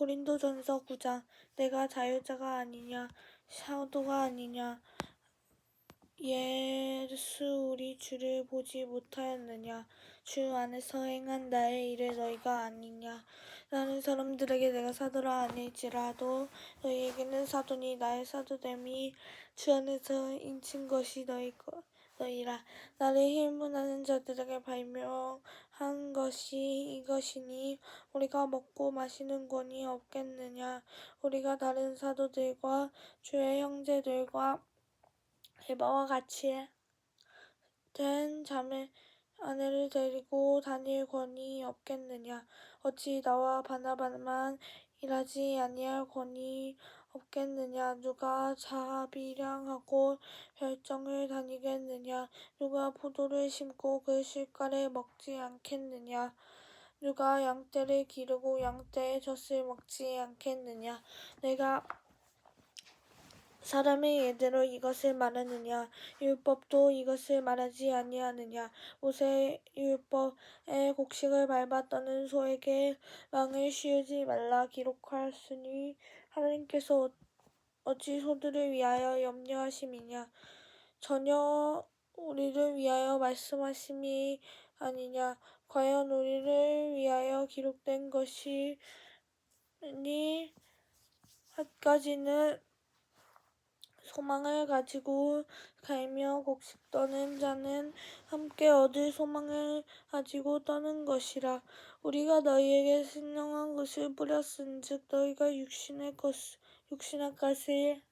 고린도전서 9장 내가 자유자가 아니냐 사도가 아니냐 예수 우리 주를 보지 못하였느냐 주 안에서 행한 나의 일을 너희가 아니냐. 나는 사람들에게 내가 사도라 아닐지라도 너희에게는 사도니 나의 사도됨이 주 안에서 인친 것이 너희 거 너희라. 나를 힐문하는 자들에게 발명 한 것이 이것이니 우리가 먹고 마시는 권이 없겠느냐? 우리가 다른 사도들과 주의 형제들과 에바와 같이 된 자매 아내를 데리고 다닐 권이 없겠느냐? 어찌 나와 바나바만 일하지 아니할 권이 없겠느냐? 누가 자비량하고 별정을 다니겠느냐? 누가 포도를 심고 그 실과를 먹지 않겠느냐? 누가 양떼를 기르고 양떼의 젖을 먹지 않겠느냐? 내가 사람의 예대로 이것을 말하느냐? 율법도 이것을 말하지 아니하느냐? 모세 율법의 곡식을 밟아 떠는 소에게 망을 씌우지 말라 기록하였으니 하나님께서 어찌 소들을 위하여 염려하심이냐? 전혀 우리를 위하여 말씀하심이 아니냐? 과연 우리를 위하여 기록된 것이니? 한 가지는 소망을 가지고 갈며 곡식 떠는 자는 함께 얻을 소망을 가지고 떠는 것이라. 우리가 너희에게 신령한 것을 뿌렸은즉 너희가 육신의 것 육신의 것을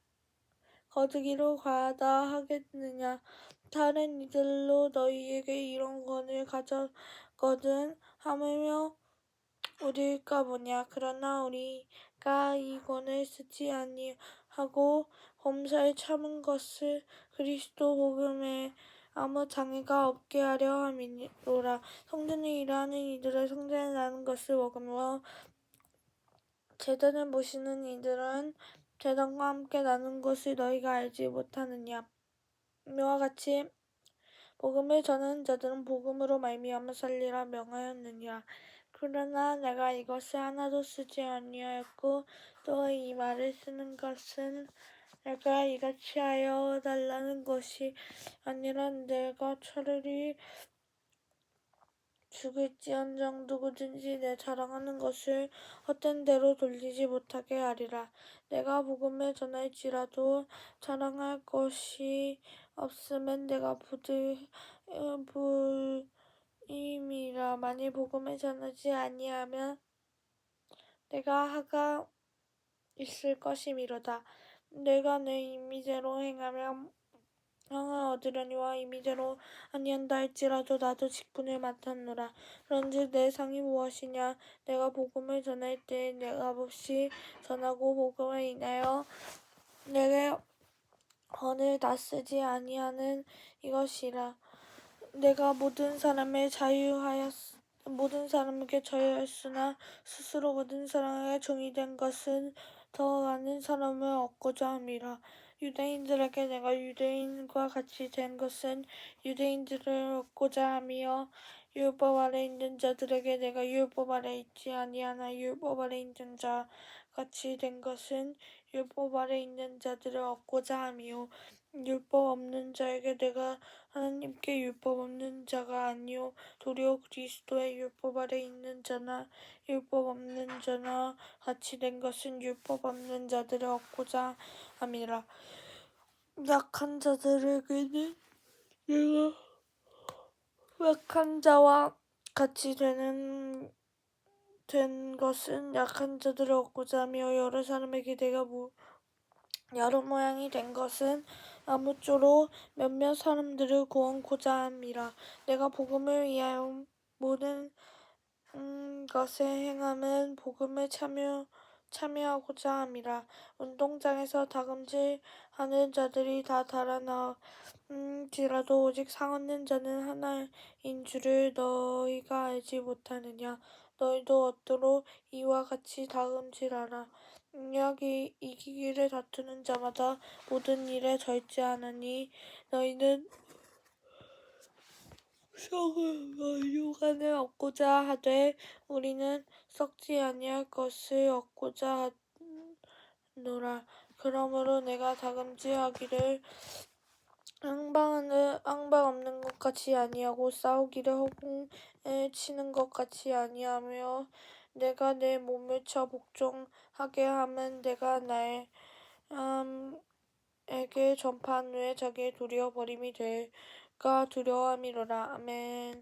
거두기로 과하다 하겠느냐. 다른 이들로 너희에게 이런 권을 가졌거든 하물며 우리일까 보냐. 그러나 우리가 이 권을 쓰지 아니하고 범사에 참은 것을 그리스도 복음에 아무 장애가 없게 하려 함이로라. 성전에 일하는 이들은 성전에 나는 것을 먹으며 제단을 모시는 이들은 제단과 함께 나눈 것을 너희가 알지 못하느냐. 이와 같이 복음을 전하는 자들은 복음으로 말미암아 살리라 명하였느니라 그러나 내가 이것을 하나도 쓰지 아니하였고 또 이 말을 쓰는 것은 내가 이같이 하여 달라는 것이 아니라 내가 차라리 죽을지언정 누구든지 내 자랑하는 것을 헛된 대로 돌리지 못하게 하리라. 내가 복음을 전할지라도 자랑할 것이 없으면 내가 부들 불 임이라. 만일 복음을 전하지 아니하면 내가 하가 있을 것이미로다. 내가 내 임의대로 행하면 상을 얻으려니와 임의대로 아니한다 할지라도 나도 직분을 맡았노라. 그런즉 내 상이 무엇이냐? 내가 복음을 전할 때에 내가 몹시 전하고 복음을 인하여 내게 언을 다 쓰지 아니하는 이것이라. 내가 모든 사람을 자유하였 모든 사람에게 자유하였으나 스스로 모든 사람에게 종이 된 것은 더 많은 사람을 얻고자 함이라. 유대인들에게 내가 유대인과 같이 된 것은 유대인들을 얻고자 함이요 율법 아래 있는 자들에게 내가 율법 아래 있지 아니하나 율법 아래 있는 자 같이 된 것은 율법 아래 있는 자들을 얻고자 함이요. 율법 없는 자에게 내가 하나님께 율법 없는 자가 아니요. 도리어 그리스도의 율법 아래 있는 자나 율법 없는 자나 같이 된 것은 율법 없는 자들을 얻고자 함이라. 약한 자들에게는 내가 약한 자와 같이 되는 된 것은 약한 자들을 얻고자 하며 여러 사람에게 내가 뭐 여러 모양이 된 것은 아무쪼록 몇몇 사람들을 구원고자 함이라. 내가 복음을 위하여 모든 음, 것을 행함은 복음을 참여 참여하고자 함이라. 운동장에서 다금질하는 자들이 다 달아나지라도 오직 상 얻는 자는 하나인 줄을 너희가 알지 못하느냐. 너희도 얻도록 이와 같이 다금질하라. 여기 이기기를 다투는 자마다 모든 일에 절제하느니 너희는 성을 얻고자 하되 우리는 썩지 아니할 것을 얻고자 하노라. 그러므로 내가 다금질하기를 앙방 없는 것 같이 아니하고 싸우기를 허공에 치는 것 같이 아니하며 내가 내 몸을 쳐 복종하게 함은 내가 날 사람에게 전파한 후에 자기를 도리어 버림이 될까 두려워함이로라. 아멘